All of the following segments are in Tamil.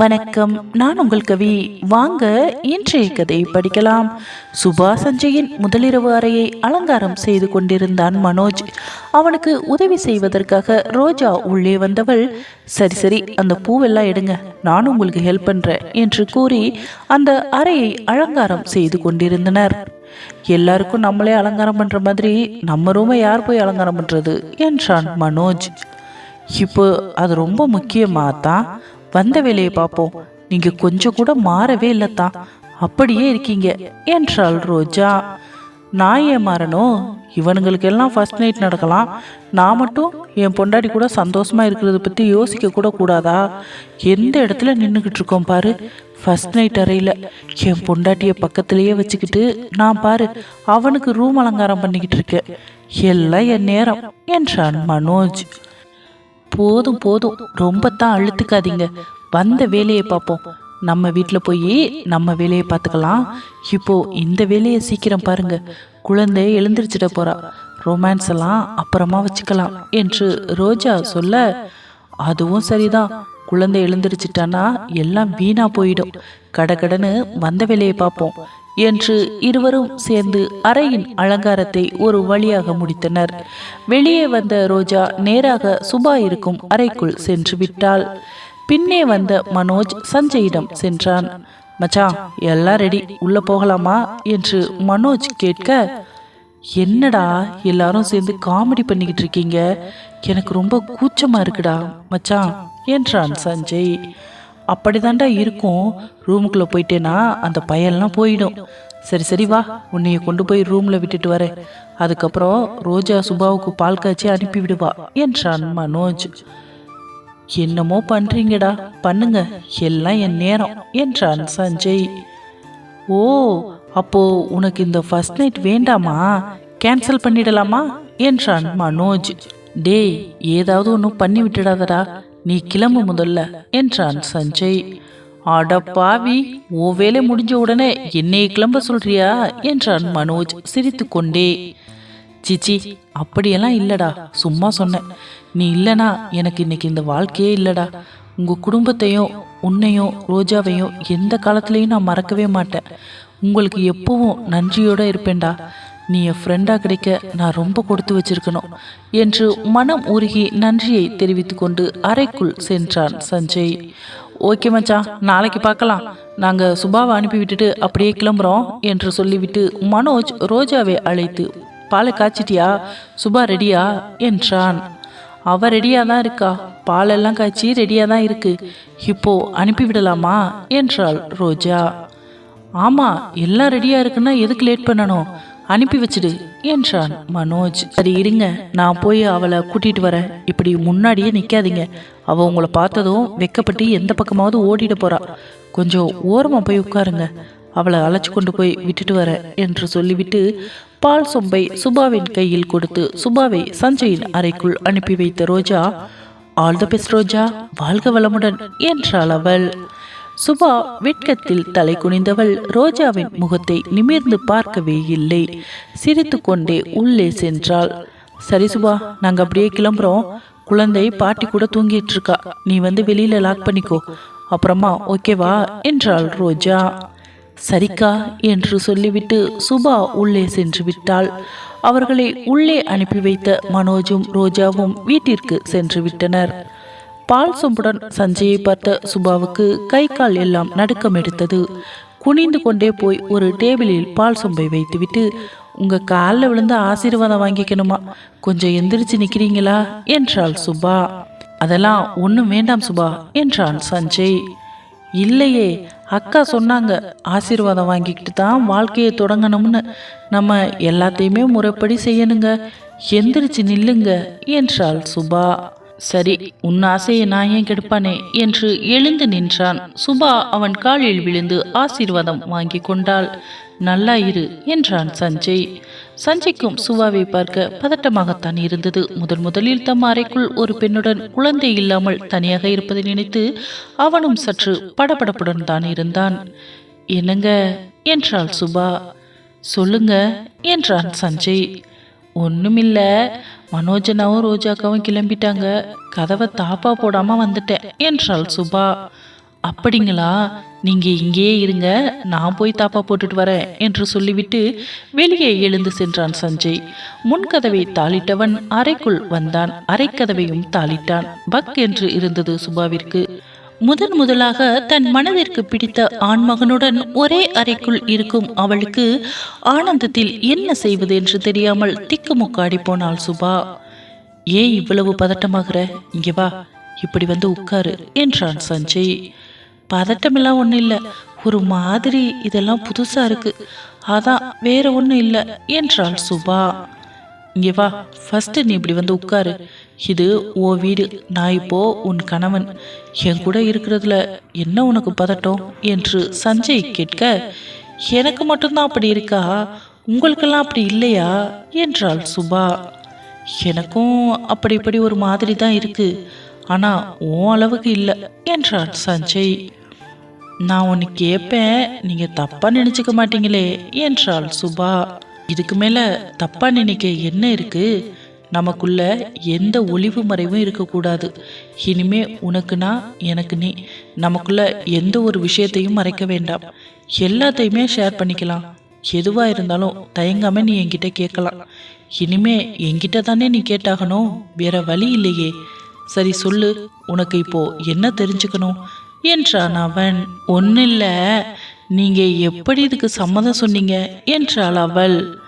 வணக்கம். நான் உங்கள் கவி. வாங்க இன்றைய கதை படிக்கலாம். சுபா சஞ்சயின் முதலிரவு அறையை அலங்காரம் செய்து கொண்டிருந்தான் மனோஜ். அவனுக்கு உதவி செய்வதற்காக ரோஜா உள்ளே வந்தவள் சரி சரி அந்த பூவெல்லாம் எடுங்க. நானும் உங்களுக்கு ஹெல்ப் பண்றேன் என்று கூறி அந்த அறையை அலங்காரம் செய்து கொண்டிருந்தனர். எல்லாருக்கும் நம்மளே அலங்காரம் பண்ற மாதிரி நம்ம ரூமை யார் போய் அலங்காரம் பண்றது? என்றான் மனோஜ். இப்போ அது ரொம்ப முக்கியமாக தான் வந்த வேலையை பார்ப்போம். நீங்க கொஞ்சம் கூட மாறவே இல்லை தான் அப்படியே இருக்கீங்க என்றாள் ரோஜா. நான் ஏன் மாறணும் இவனுங்களுக்கு எல்லாம் ஃபர்ஸ்ட் நைட் நடக்கலாம். நான் மட்டும் என் பொண்டாட்டி கூட சந்தோஷமா இருக்கிறத பத்தி யோசிக்க கூட கூடாதா? எந்த இடத்துல நின்றுக்கிட்டு இருக்கோம் பாரு. ஃபர்ஸ்ட் நைட் அறையில் என் பொண்டாட்டிய பக்கத்திலேயே வச்சுக்கிட்டு நான் பாரு அவனுக்கு ரூம் அலங்காரம் பண்ணிக்கிட்டு இருக்கேன். எல்லாம் என் நேரம் என்றான் மனோஜ். போதும் போதும். ரொம்ப தான் அழுத்துக்காதீங்க. வந்த வேலையை பார்ப்போம். நம்ம வீட்டில் போய் நம்ம வேலையை பார்த்துக்கலாம். இப்போ இந்த வேலையை சீக்கிரம் பாருங்க. குழந்தை எழுந்திரிச்சிட போறா. ரொமான்ஸ் எல்லாம் அப்புறமா வச்சுக்கலாம் என்று ரோஜா சொல்ல அதுவும் சரிதான். குழந்தை எழுந்திருச்சிட்டான்னா எல்லாம் வீணா போயிடும். கடகடன்னு வந்த வேலையை பார்ப்போம் என்று இருவரும் சேர்ந்து அறையின் அலங்காரத்தை ஒரு வழியாக முடித்தனர். வெளியே வந்த ரோஜா நேராக சுபா இருக்கும் அறைக்குள் சென்று விட்டாள். பின்னே வந்த மனோஜ் சஞ்சயிடம் சென்றான். மச்சான் எல்லாம் ரெடி. உள்ள போகலாமா? என்று மனோஜ் கேட்க என்னடா எல்லாரும் சேர்ந்து காமெடி பண்ணிக்கிட்டு இருக்கீங்க? எனக்கு ரொம்ப கூச்சமா இருக்குடா. மச்சான் என்றான் சஞ்சய். அப்படிதான்டா இருக்கும். ரூமுக்குள்ள போயிட்டேனா அந்த பயெல்லாம் போயிடும். சரி சரி வா. உன்னைய கொண்டு போய் ரூம்ல விட்டுட்டு வரேன். அதுக்கப்புறம் ரோஜா சுபாவுக்கு பால் காய்ச்சி அனுப்பி விடுவா என்றான் மனோஜ். என்னமோ பண்றீங்கடா. பண்ணுங்க. எல்லாம் என் நேரம் என்றான் சஞ்சய். ஓ அப்போ உனக்கு இந்த ஃபர்ஸ்ட் நைட் வேண்டாமா? கேன்சல் பண்ணிடலாமா? என்றான் மனோஜ். டேய் ஏதாவது ஒன்றும் பண்ணி விட்டுடாதடா. நீ கிளம்பு முதல்ல என்றான் சஞ்சய். அட பாவி ஓ வேலை முடிஞ்ச உடனே என்னை கிளம்ப சொல்றியா என்றான் மனோஜ் சிரித்துக்கொண்டே. சிச்சி அப்படியெல்லாம் இல்லடா சும்மா சொன்னேன். நீ இல்லனா எனக்கு இன்னைக்கு இந்த வாழ்க்கையே இல்லடா. உங்க குடும்பத்தையும் உன்னையும் ரோஜாவையும் எந்த காலத்துலேயும் நான் மறக்கவே மாட்டேன். உங்களுக்கு எப்பவும் நன்றியோட இருப்பேன்டா. நீ என் ஃப்ரெண்டாக கிடைக்க நான் ரொம்ப கொடுத்து வச்சிருக்கணும் என்று மனம் உருகி நன்றியை தெரிவித்து கொண்டு அறைக்குள் சென்றான் சஞ்சய். ஓகே மச்சான் நாளைக்கு பார்க்கலாம். நாங்கள் சுபாவை அனுப்பி விட்டுட்டு அப்படியே கிளம்புறோம் என்று சொல்லிவிட்டு மனோஜ் ரோஜாவை அழைத்து பாலை காய்ச்சிட்டியா? சுபா ரெடியா? என்றான். அவ ரெடியாக தான் இருக்கா. பாலெல்லாம் காய்ச்சி ரெடியாக தான் இருக்கு. இப்போ அனுப்பி விடலாமா? என்றாள் ரோஜா. ஆமாம் எல்லாம் ரெடியாக இருக்குன்னா எதுக்கு லேட் பண்ணணும்? அனுப்பி வச்சிடு என்றான் மனோஜ். சரி இருங்க. நான் போய் அவளை கூட்டிட்டு வரேன். இப்படி முன்னாடியே நிற்காதீங்க அவ உங்களை பார்த்ததும் வெக்கப்பட்டு எந்த பக்கமாவது ஓடிட போறா. கொஞ்சம் ஓரமாக போய் உட்காருங்க. அவளை அழைச்சி கொண்டு போய் விட்டுட்டு வரேன் என்று சொல்லிவிட்டு பால் சொம்பை சுபாவின் கையில் கொடுத்து சுபாவை சஞ்சயின் அறைக்குள் அனுப்பி வைத்த ரோஜா ஆல் த பெஸ்ட் ரோஜா வாழ்க வளமுடன் என்றாள் அவள். சுபா வெட்கத்தில் தலை குனிந்தவள். ரோஜாவின் முகத்தை நிமிர்ந்து பார்க்கவே இல்லை. சிரித்துக்கொண்டே உள்ளே சென்றாள். சரி சுபா நாங்க அப்படியே கிளம்புறோம். குழந்தை பாட்டி கூட தூங்கிட்டு இருக்கா. நீ வந்து வெளியில லாக் பண்ணிக்கோ. அப்புறமா ஓகேவா என்றாள் ரோஜா. சரிக்கா என்று சொல்லிவிட்டு சுபா உள்ளே சென்று விட்டாள். அவர்களை உள்ளே அனுப்பி வைத்த மனோஜும் ரோஜாவும் வீட்டிற்கு சென்று விட்டனர். பால் சொம்புடன் சஞ்சயை பார்த்த சுபாவுக்கு கை கால் எல்லாம் நடுக்கம் எடுத்தது. குனிந்து கொண்டே போய் ஒரு டேபிளில் பால் சொம்பை வைத்துவிட்டு உங்க காலில் விழுந்து ஆசீர்வாதம் வாங்கிக்கணுமா? கொஞ்சம் எந்திரிச்சு நிக்கிறீங்களா? என்றாள் சுபா. அதெல்லாம் ஒன்றும் வேண்டாம் சுபா என்றான் சஞ்சய். இல்லையே அக்கா சொன்னாங்க ஆசீர்வாதம் வாங்கிக்கிட்டு தான் வாழ்க்கையை தொடங்கணும்னு. நம்ம எல்லாத்தையுமே முறைப்படி செய்யணுங்க. எந்திரிச்சு நில்லுங்க என்றாள் சுபா. சரி உன் ஆசையை நான் ஏன் கெடுப்பானே என்று எழுந்து நின்றான். சுபா அவன் காலில் விழுந்து ஆசீர்வாதம் வாங்கி கொண்டாள். நல்லா இரு என்றான் சஞ்சய். சஞ்சய்க்கும் சுபாவை பார்க்க பதட்டமாகத்தான் இருந்தது. முதன் முதலில் தம் அறைக்குள் ஒரு பெண்ணுடன் குழந்தை இல்லாமல் தனியாக இருப்பதை நினைத்து அவனும் சற்று படபடப்புடன் தான் இருந்தான். என்னங்க? என்றாள் சுபா. சொல்லுங்க என்றான் சஞ்சய். ஒண்ணுமில்ல. மனோஜனாவும் ரோஜாக்காவும் கிளம்பிட்டாங்க. கதவை தாப்பா போடாம வந்துட்டேன் என்றாள் சுபா. அப்படிங்களா? நீங்க இங்கேயே இருங்க. நான் போய் தாப்பா போட்டுட்டு வரேன் என்று சொல்லிவிட்டு வெளியே எழுந்து சென்றான் சஞ்சய். முன்கதவை தாளிட்டவன் அறைக்குள் வந்தான். அரைக்கதவையும் தாளிட்டான். பக் என்று இருந்தது சுபாவிற்கு. முதன் முதலாக தன் மனதிற்கு பிடித்த ஆண்மகனுடன் ஒரே அறைக்குள் இருக்கும் அவளுக்கு ஆனந்தத்தில் என்ன செய்வது என்று தெரியாமல் திக்குமுக்காடி போனாள் சுபா. ஏன் இவ்வளவு பதட்டமாகிற? இங்கே வா இப்படி வந்து உட்காரு என்றான் சஞ்சய். பதட்டமெல்லாம் ஒன்றும் இல்லை ஒரு மாதிரி இதெல்லாம் புதுசாக இருக்கு. அதான் வேற ஒன்றும் இல்லை என்றாள் சுபா. இங்கே வா ஃபஸ்ட்டு நீ இப்படி வந்து உட்காரு. இது ஓ வீடு நான் இப்போ உன் கணவன். என் கூட இருக்கிறதுல என்ன உனக்கு பதட்டம்? என்று சஞ்சய் கேட்க எனக்கு மட்டும்தான் அப்படி இருக்கா? உங்களுக்கெல்லாம் அப்படி இல்லையா? என்றாள் சுபா. எனக்கும் அப்படி இப்படி ஒரு மாதிரி தான் இருக்கு. ஆனா உன் அளவுக்கு இல்லை என்றான் சஞ்சய். நான் ஒன்று கேட்பேன் நீங்க தப்பா நினைச்சுக்க மாட்டீங்களே என்றாள் சுபா. இதுக்கு மேல தப்பா நினைக்க என்ன இருக்குது நமக்குள்ள எந்த ஒளிவு மறைவும் இருக்கக்கூடாது. இனிமே உனக்கு நான் எனக்கு நீ. நமக்குள்ள எந்த ஒரு விஷயத்தையும் மறைக்க வேண்டாம். எல்லாத்தையுமே ஷேர் பண்ணிக்கலாம். எதுவா இருந்தாலும் தயங்காம நீ என்கிட்ட கேட்கலாம். இனிமே என்கிட்ட தானே நீ கேட்டாகணும். வேற வழி இல்லையே. சரி சொல்லு உனக்கு இப்போ என்ன தெரிஞ்சுக்கணும்? என்றான் அவன். இல்லை நீங்க எப்படி இதுக்கு சம்மதம் சொன்னீங்க? என்றாள் அவள்.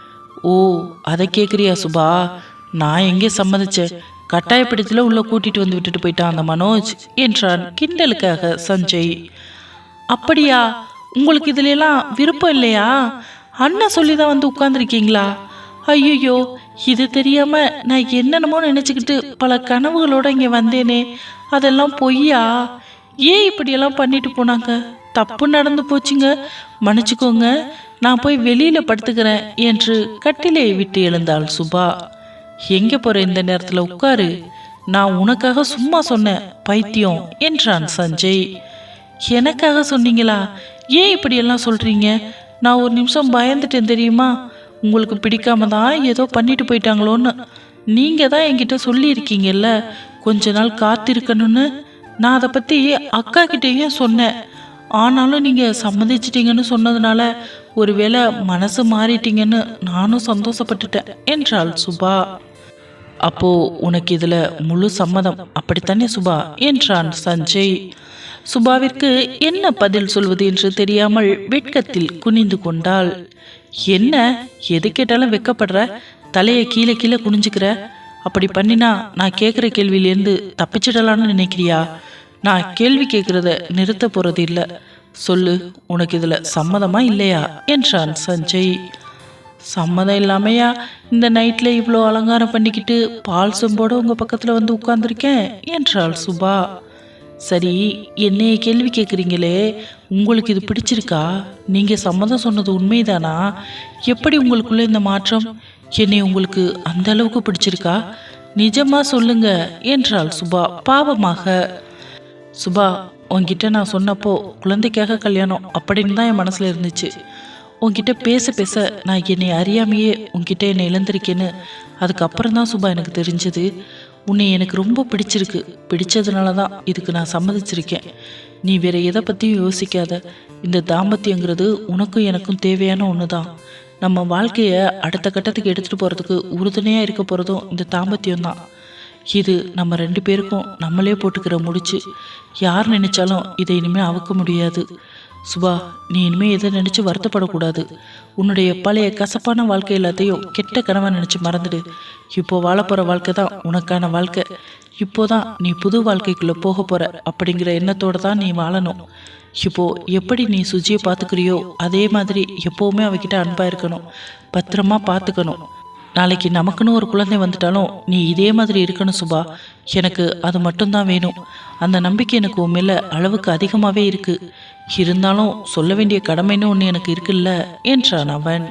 ஓ அதை கேட்குறியா சுபா? நான் எங்கே சம்மதிச்சேன் கட்டாயப்படுத்தல உள்ள கூட்டிட்டு வந்து விட்டுட்டு போயிட்டான் அந்த மனோஜ் என்றான் கிண்டலுக்காக சஞ்சய். அப்படியா? உங்களுக்கு இதுல எல்லாம் விருப்பம் இல்லையா? அண்ணன் சொல்லி தான் வந்து உட்கார்ந்துருக்கீங்களா? ஐயோ இது தெரியாம நான் என்னென்னமோ நினைச்சுக்கிட்டு பல கனவுகளோட இங்க வந்தேனே. அதெல்லாம் பொய்யா? ஏன் இப்படியெல்லாம் பண்ணிட்டு போனாங்க? தப்பு நடந்து போச்சுங்க. மன்னிச்சுக்கோங்க நான் போய் வெளியில படுத்துக்கிறேன் என்று கட்டிலே விட்டு எழுந்தாள் சுபா. எங்க போற இந்த நேரத்துல உட்காரு? நான் உனக்காக சும்மா சொன்னேன் பைத்தியம் என்றான் சஞ்சய். எனக்காக சொன்னீங்களா? ஏன் இப்படியெல்லாம் சொல்றீங்க? நான் ஒரு நிமிஷம் பயந்துட்டேன் தெரியுமா? உங்களுக்கு பிடிக்காம தான் ஏதோ பண்ணிட்டு போயிட்டாங்களோன்னு. நீங்க தான் என்கிட்ட சொல்லியிருக்கீங்கல்ல? கொஞ்ச நாள் காத்திருக்கணும்னு. நான் அதை பத்தி அக்கா கிட்டேயும் சொன்னேன். ஆனாலும் நீங்க சம்மதிச்சிட்டீங்கன்னு சொன்னதுனால ஒருவேளை மனசு மாறிட்டீங்கன்னு நானும் சந்தோஷப்பட்டுட்டேன் என்றாள் சுபா. அப்போ உனக்கு இதுல முழு சம்மதம். அப்படித்தானே சுபா? என்றான் சஞ்சய். சுபாவிற்கு என்ன பதில் சொல்வது என்று தெரியாமல் வெட்கத்தில் குனிந்து கொண்டாள். என்ன? எது கேட்டாலும் வெக்கப்படுற? தலையை கீழே கீழே குனிஞ்சுக்கிற? அப்படி பண்ணினா நான் கேட்குற கேள்வியிலேருந்து தப்பிச்சிடலான்னு நினைக்கிறியா? நான் கேள்வி கேட்குறத நிறுத்த போறது இல்லை. சொல்லு உனக்கு இதுல சம்மதமா இல்லையா? என்றான் சஞ்சய். சம்மதம் இல்லாமையா இந்த நைட்ல இவ்வளோ அலங்காரம் பண்ணிக்கிட்டு பால் சொம்போட உங்க பக்கத்துல வந்து உட்கார்ந்துருக்கேன்? என்றாள் சுபா. சரி என்னைய கேள்வி கேட்குறீங்களே உங்களுக்கு இது பிடிச்சிருக்கா? நீங்க சம்மதம் சொன்னது உண்மைதானா? எப்படி உங்களுக்குள்ள இந்த மாற்றம்? என்னை உங்களுக்கு அந்த அளவுக்கு பிடிச்சிருக்கா? நிஜமா சொல்லுங்க என்றாள் சுபா பாவமாக. சுபா உங்ககிட்ட நான் சொன்னப்போ குழந்தைக்காக கல்யாணம் அப்படின்னு தான் என் மனசுல இருந்துச்சு. உன்கிட்ட பேச பேச நான் என்னை அறியாமையே உன்கிட்ட என்னை இழந்திருக்கேன்னு அதுக்கப்புறம் தான் சுபா எனக்கு தெரிஞ்சது. உன்னை எனக்கு ரொம்ப பிடிச்சிருக்கு. பிடிச்சதுனால தான் இதுக்கு நான் சம்மதிச்சிருக்கேன். நீ வேற எதை பற்றியும் யோசிக்காத. இந்த தாம்பத்தியங்கிறது உனக்கும் எனக்கும் தேவையான ஒன்று தான் நம்ம வாழ்க்கையை அடுத்த கட்டத்துக்கு எடுத்துகிட்டு போகிறதுக்கு உறுதுணையாக இருக்க போகிறதும் இந்த தாம்பத்தியம் தான் இது நம்ம ரெண்டு பேருக்கும் நம்மளே போட்டுக்கிற முடிச்சு. யார் நினைச்சாலும் இதை இனிமேல் அவுக்க முடியாது. சுபா நீ இனிமே எதை நினைச்சு வருத்தப்படக்கூடாது. உன்னுடைய பழைய கசப்பான வாழ்க்கை எல்லாத்தையும் கெட்ட கனவை நினைச்சு மறந்துடு. இப்போ வாழப்போற வாழ்க்கை தான் உனக்கான வாழ்க்கை. இப்போதான் நீ புது வாழ்க்கைக்குள்ள போக போற அப்படிங்கிற எண்ணத்தோட தான் நீ வாழணும். இப்போ எப்படி நீ சுஜியை பார்த்துக்கிறியோ அதே மாதிரி எப்போவுமே அவகிட்ட அன்பா இருக்கணும். பத்திரமா பார்த்துக்கணும். நாளைக்கு நமக்குன்னு ஒரு குழந்தை வந்துட்டாலும் நீ இதே மாதிரி இருக்கணும் சுபா. எனக்கு அது மட்டும்தான் வேணும். அந்த நம்பிக்கை எனக்கு உண்மையில அளவுக்கு அதிகமாகவே இருக்கு. இருந்தாலும் சொல்ல வேண்டிய கடமைன்னு ஒன்று எனக்கு இருக்குல்ல என்றான் அவன்.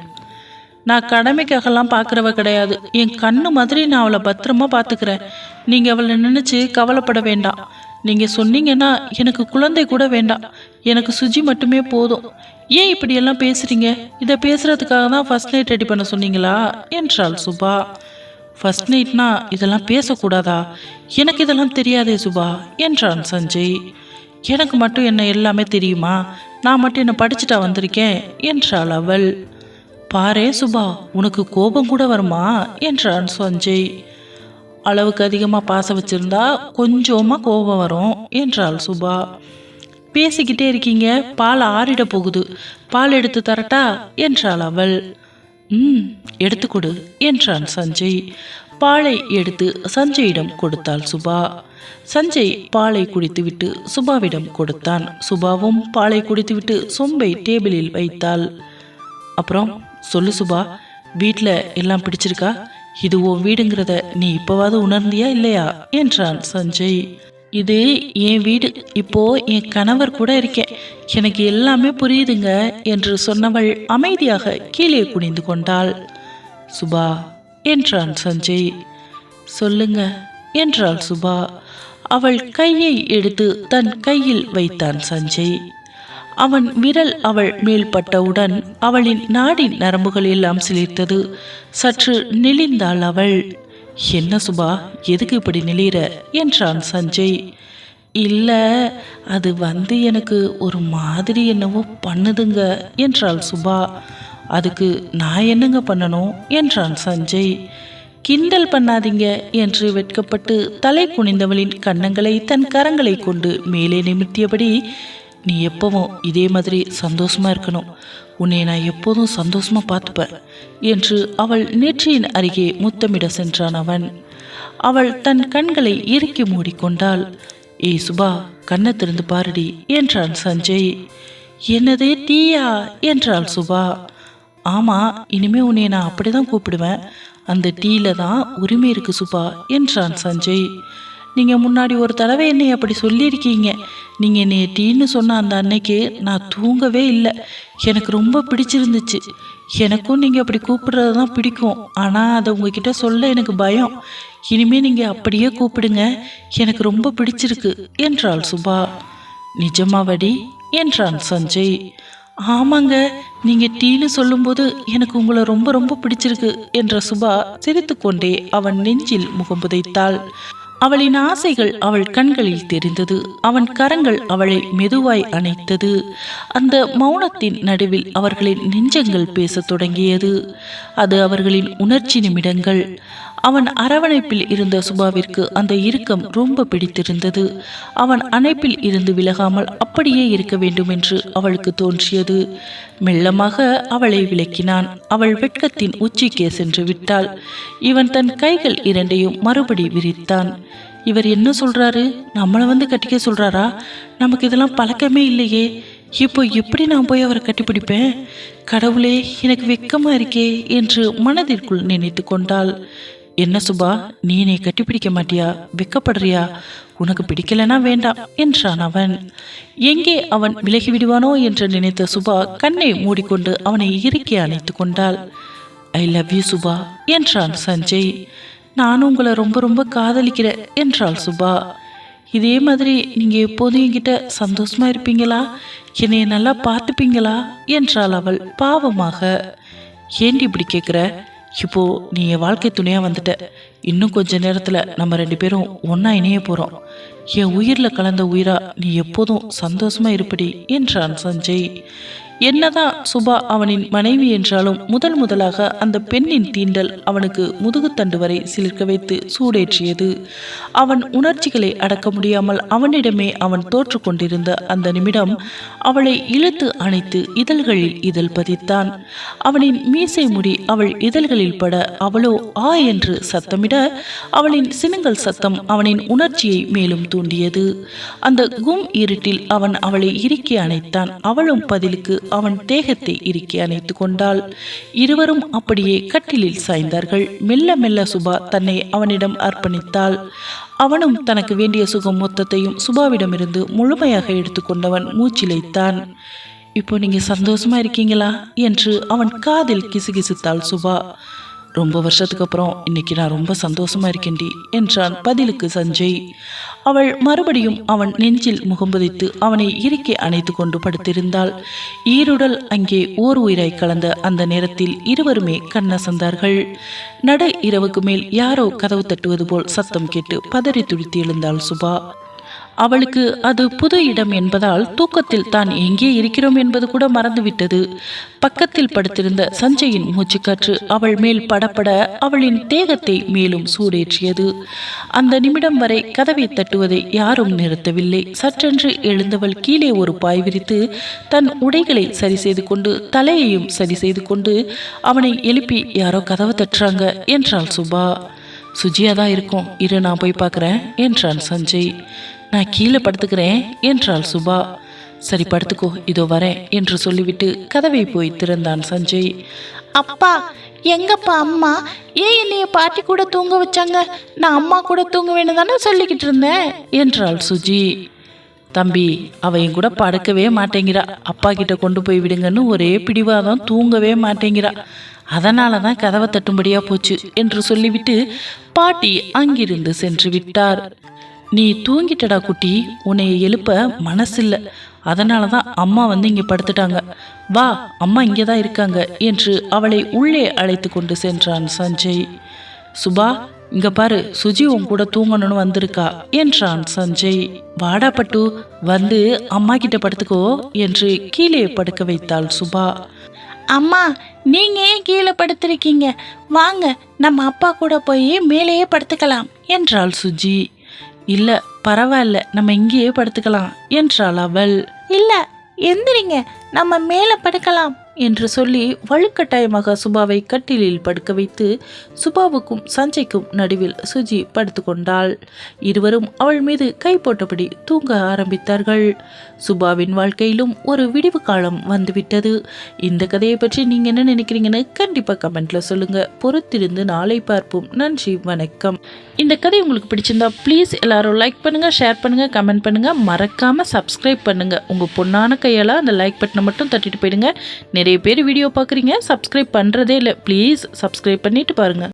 நான் கடமைக்காகலாம் பார்க்குறவ கிடையாது. என் கண்ணு மாதிரி நான் அவளை பத்திரமா பார்த்துக்கிறேன். நீங்கள் அவளை நினச்சி கவலைப்பட வேண்டாம். நீங்கள் சொன்னீங்கன்னா எனக்கு குழந்தை கூட வேண்டாம். எனக்கு சுஜி மட்டுமே போதும். ஏன் இப்படியெல்லாம் பேசுகிறீங்க இதை பேசுகிறதுக்காக தான் ஃபர்ஸ்ட் நைட் ரெடி பண்ண சொன்னீங்களா? என்றாள் சுபா. ஃபர்ஸ்ட் நைட்னா இதெல்லாம் பேசக்கூடாதா? எனக்கு இதெல்லாம் தெரியாதே சுபா என்றான் சஞ்சய். எனக்கு மட்டும் என்ன எல்லாமே தெரியுமா? நான் மட்டும் என்ன படிச்சுட்டா வந்திருக்கேன்? என்றாள் அவள். பாரே சுபா உனக்கு கோபம் கூட வருமா? என்றான் சஞ்சய். அளவுக்கு அதிகமாக பாசம் வச்சிருந்தா கொஞ்சமாக கோபம் வரும் என்றாள் சுபா. பேசிக்கிட்டே இருக்கீங்க பால் ஆறிட போகுது. பால் எடுத்து தரட்டா? என்றாள் அவள். ம் எடுத்து கொடு என்றான் சஞ்சய். பாலை எடுத்து சஞ்சயிடம் கொடுத்தாள் சுபா. சஞ்சய் பாலை குடித்துவிட்டு சுபாவிடம் கொடுத்தான். சுபாவும் பாலை குடித்துவிட்டு சொம்பை டேபிளில் வைத்தாள். அப்புறம் சொல்லு சுபா வீட்டில் எல்லாம் பிடிச்சிருக்கா? இது உன் வீடுங்கிறத நீ இப்போவாவது உணர்ந்தியா இல்லையா? என்றான் சஞ்சய். இது என் வீடு. இப்போ என் கணவர் கூட இருக்கேன். எனக்கு எல்லாமே புரியுதுங்க என்று சொன்னவள் அமைதியாக கீழே குனிந்து கொண்டாள். சுபா என்றான் சஞ்சய். சொல்லுங்க என்றாள் சுபா. அவள் கையை எடுத்து தன் கையில் வைத்தான் சஞ்சய். அவன் விரல் அவள் மேல் பட்டவுடன் அவளின் நாடி நரம்புகள் எல்லாம் சிலிர்த்தது. சற்று நெளிந்தாள் அவள். என்ன சுபா எதுக்கு இப்படி நெளிற? என்றான் சஞ்சய். இல்லை அது வந்து எனக்கு ஒரு மாதிரி என்னவோ பண்ணுதுங்க என்றாள் சுபா. அதுக்கு நான் என்னங்க பண்ணணும்? என்றான் சஞ்சய். கிண்டல் பண்ணாதீங்க என்று வெட்கப்பட்டு தலை குனிந்தவளின் கன்னங்களை தன் கரங்களை கொண்டு மேலே நிமிர்த்தியபடி நீ எப்பவும் இதே மாதிரி சந்தோஷமா இருக்கணும். உன்னை நான் எப்போதும் சந்தோஷமா பார்த்துப்பேன் என்று அவள் நெற்றியின் அருகே முத்தமிட சென்றான் அவன். அவள் தன் கண்களை இறுக்கி மூடிக்கொண்டாள். ஏய் சுபா கண்ணை திறந்து பாருடி என்றான் சஞ்சய். என்னது டீயா என்றாள் சுபா. ஆமாம் இனிமே உன்னை நான் அப்படி தான் கூப்பிடுவேன். அந்த டீல தான் உரிமை இருக்கு சுபா என்றான் சஞ்சய். நீங்கள் முன்னாடி ஒரு தடவை என்னை அப்படி சொல்லியிருக்கீங்க. நீங்கள் என்னை டீன்னு சொன்ன அந்த அன்னைக்கு நான் தூங்கவே இல்லை. எனக்கு ரொம்ப பிடிச்சிருந்துச்சு. எனக்கும் நீங்கள் அப்படி கூப்பிடுறது தான் பிடிக்கும். ஆனால் அதை உங்ககிட்ட சொல்ல எனக்கு பயம். இனிமே நீங்கள் அப்படியே கூப்பிடுங்க. எனக்கு ரொம்ப பிடிச்சிருக்கு என்றாள் சுபா. நிஜமாவடி என்றான் சஞ்சய். ஆமாங்க நீங்க டீன்னு சொல்லும்போது எனக்கு உங்களை ரொம்ப ரொம்ப பிடிச்சிருக்கு என்ற சுபா சிரித்துக்கொண்டே அவன் நெஞ்சில் முகம் புதைத்தாள். அவளின் ஆசைகள் அவள் கண்களில் தெரிந்தது. அவன் கரங்கள் அவளை மெதுவாய் அணைத்தது. அந்த மௌனத்தின் நடுவில் அவர்களின் நெஞ்சங்கள் பேசத் தொடங்கியது. அது அவர்களின் உணர்ச்சி நிமிடங்கள். அவன் அரவணைப்பில் இருந்த சுபாவிற்கு அந்த இறுக்கம் ரொம்ப பிடித்திருந்தது. அவன் அணைப்பில் இருந்து விலகாமல் அப்படியே இருக்க வேண்டும் என்று அவளுக்கு தோன்றியது. மெல்லமாக அவளை விளக்கினான். அவள் வெட்கத்தின் உச்சிக்கே சென்று விட்டாள். இவன் தன் கைகள் இரண்டையும் மறுபடி விரித்தான். இவர் என்ன சொல்றாரு? நம்மளை வந்து கட்டிக்க சொல்றாரா? நமக்கு இதெல்லாம் பழக்கமே இல்லையே. இப்போ எப்படி நான் போய் அவரை கட்டிப்பிடிப்பேன் கடவுளே எனக்கு வெக்கமா இருக்கே என்று மனதிற்குள் நினைத்து கொண்டாள். என்ன சுபா நீ என்னை கட்டிப்பிடிக்க மாட்டியா? வெக்கப்படுறியா? உனக்கு பிடிக்கலனா வேண்டாம் என்றான் அவன். எங்கே அவன் விலகி விடுவானோ என்று நினைத்த சுபா கண்ணை மூடிக்கொண்டு அவனை இறுக்கி அணைத்து கொண்டாள். ஐ லவ் யூ சுபா என்றான் சஞ்சய். நானும் உங்களை ரொம்ப ரொம்ப காதலிக்கிறேன் என்றாள் சுபா. இதே மாதிரி நீங்க எப்போதும் என்கிட்ட சந்தோஷமா இருப்பீங்களா? என்னை நல்லா பார்த்துப்பீங்களா? என்றாள் அவள் பாவமாக. ஏண்டி இப்படி கேட்குற இப்போது நீ என் வாழ்க்கை துணையாக வந்துட்ட. இன்னும் கொஞ்ச நேரத்தில் நம்ம ரெண்டு பேரும் ஒன்றா இணைய போகிறோம் என் உயிரில் கலந்த உயிரா நீ எப்போதும் சந்தோஷமாக இருப்படி என்றான் சஞ்சய். என்னதான் சுபா அவனின் மனைவி என்றாலும் முதல் முதலாக அந்த பெண்ணின் தீண்டல் அவனுக்கு முதுகுத்தண்டு வரை சிலிர்க்க வைத்து சூடேற்றியது. அவன் உணர்ச்சிகளை அடக்க முடியாமல் அவனிடமே அவன் தோற்று கொண்டிருந்த அந்த நிமிடம் அவளை இழுத்து அணைத்து இதழ்களில் இதழ் பதித்தான். அவனின் மீசை முடி அவள் இதழ்களில் பட அவளோ ஆ என்று சத்தமிட அவளின் சினுங்கல் சத்தம் அவனின் உணர்ச்சியை மேலும் தூண்டியது. அந்த கும் இருட்டில் அவன் அவளை இறுக்கி அணைத்தான். அவளும் பதிலுக்கு அவன் தேகத்தை இறுக்கி அணைத்து கொண்டாள். இருவரும் அப்படியே கட்டிலில் சாய்ந்தார்கள். மெல்ல மெல்ல சுபா தன்னை அவனிடம் அர்ப்பணித்தாள். அவனும் தனக்கு வேண்டிய சுகம் மொத்தத்தையும் சுபாவிடமிருந்து முழுமையாக எடுத்துக்கொண்டவன் மூச்சிலைத்தான். இப்போ நீங்க சந்தோஷமா இருக்கீங்களா? என்று அவன் காதில் கிசுகிசுத்தாள் சுபா. ரொம்ப வருஷத்துக்கு அப்புறம் இன்னைக்கு நான் ரொம்ப சந்தோஷமா இருக்கேன்டி என்றான் பதிலுக்கு சஞ்சய். அவள் மறுபடியும் அவன் நெஞ்சில் முகம்புதைத்து அவனை இறுக்கி அணைத்து கொண்டு படுத்திருந்தாள். ஈருடல் அங்கே ஓர் உயிராய் கலந்த அந்த நேரத்தில் இருவருமே கண்ணசந்தார்கள். நடு இரவுக்கு மேல் யாரோ கதவு தட்டுவது போல் சத்தம் கேட்டு பதறி துடித்து எழுந்தாள் சுபா. அவளுக்கு அது புது இடம் என்பதால் தூக்கத்தில் தான் எங்கே இருக்கிறோம் என்பது கூட மறந்துவிட்டது. பக்கத்தில் படுத்திருந்த சஞ்சயின் மூச்சுக்காற்று அவள் மேல் படப்பட அவளின் தேகத்தை மேலும் சூடேற்றியது. அந்த நிமிடம் வரை கதவை தட்டுவதை யாரும் நிறுத்தவில்லை. சற்றென்று எழுந்தவள் கீழே ஒரு பாய் விரித்து தன் உடைகளை சரி செய்து கொண்டு தலையையும் சரி செய்து கொண்டு அவனை எழுப்பி யாரோ கதவை தட்டுறாங்க என்றாள் சுபா. சுஜியாக தான் இருக்கும். இரு நான் போய் பார்க்குறேன் என்றான் சஞ்சய். நான் கீழே படுத்துக்கிறேன் என்றாள் சுபா. சரி படுத்துக்கோ. இதோ வரேன் என்று சொல்லிவிட்டு கதவை போய் திறந்தான் சஞ்சய். அப்பா எங்கப்பா அம்மா? ஏன் என்னைய பாட்டி கூட தூங்க வச்சாங்க? நான் அம்மா கூட தூங்குவேன்னு தானே சொல்லிக்கிட்டு இருந்தேன் என்றாள் சுஜி. தம்பி அவ என் கூட படுக்கவே மாட்டேங்கிறா. அப்பா கிட்ட கொண்டு போய் விடுங்கன்னு ஒரே பிடிவாதம் தூங்கவே மாட்டேங்கிறா. அதனால தான் கதவை தட்டும்படியா போச்சு என்று சொல்லிவிட்டு பாட்டி அங்கிருந்து சென்று விட்டார். நீ தூங்கிட்டடா குட்டி. உன்னை எழுப்ப மனசில்ல. அதனால தான் அம்மா வந்து இங்கே படுத்துட்டாங்க. வா அம்மா இங்கே தான் இருக்காங்க என்று அவளை உள்ளே அழைத்து கொண்டு சென்றான் சஞ்சய். சுபா இங்க பாரு சுஜி உன் கூட தூங்கணும்னு வந்திருக்கா என்றான் சஞ்சய். வாடா பட்டு வந்து அம்மா கிட்ட படுத்துக்கோ என்று கீழே படுக்க வைத்தாள் சுபா. அம்மா நீங்க ஏன் கீழே படுத்திருக்கீங்க? வாங்க நம்ம அப்பா கூட போய் மேலேயே படுத்துக்கலாம் என்றாள் சுஜி. இல்ல பரவாயில்ல நம்ம இங்கேயே படுத்துக்கலாம் என்றாள் அவள். இல்ல எந்திரிங்க நம்ம மேலே படுக்கலாம். என்று சொல்லி வலுக்கட்டாயமாக சுபாவை கட்டிலில் படுக்க வைத்து சுபாவுக்கும் சஞ்சய்க்கும் நடுவில் சுஜி படுத்துக்கொண்டாள் இருவரும் அவள் மீது கை போட்டபடி தூங்க ஆரம்பித்தார்கள். சுபாவின் வாழ்க்கையிலும் ஒரு விடிவு காலம் வந்துவிட்டது. இந்த கதையை பற்றி நீங்க என்ன நினைக்கிறீங்கன்னு கண்டிப்பா கமெண்ட்ல சொல்லுங்க. பொறுத்திருந்து நாளை பார்ப்போம். நன்றி வணக்கம். இந்த கதை உங்களுக்கு பிடிச்சிருந்தா ப்ளீஸ் எல்லாரும் லைக் பண்ணுங்க ஷேர் பண்ணுங்க கமெண்ட் பண்ணுங்க. மறக்காம சப்ஸ்கிரைப் பண்ணுங்க. உங்க பொண்ணான கையால அந்த லைக் பட்டனை மட்டும் தட்டிட்டு போயிடுங்க. நிறைய பேர் வீடியோ பார்க்குறீங்க சப்ஸ்கிரைப் பண்ணுறதே இல்லை. ப்ளீஸ் சப்ஸ்கிரைப் பண்ணிட்டு பாருங்க.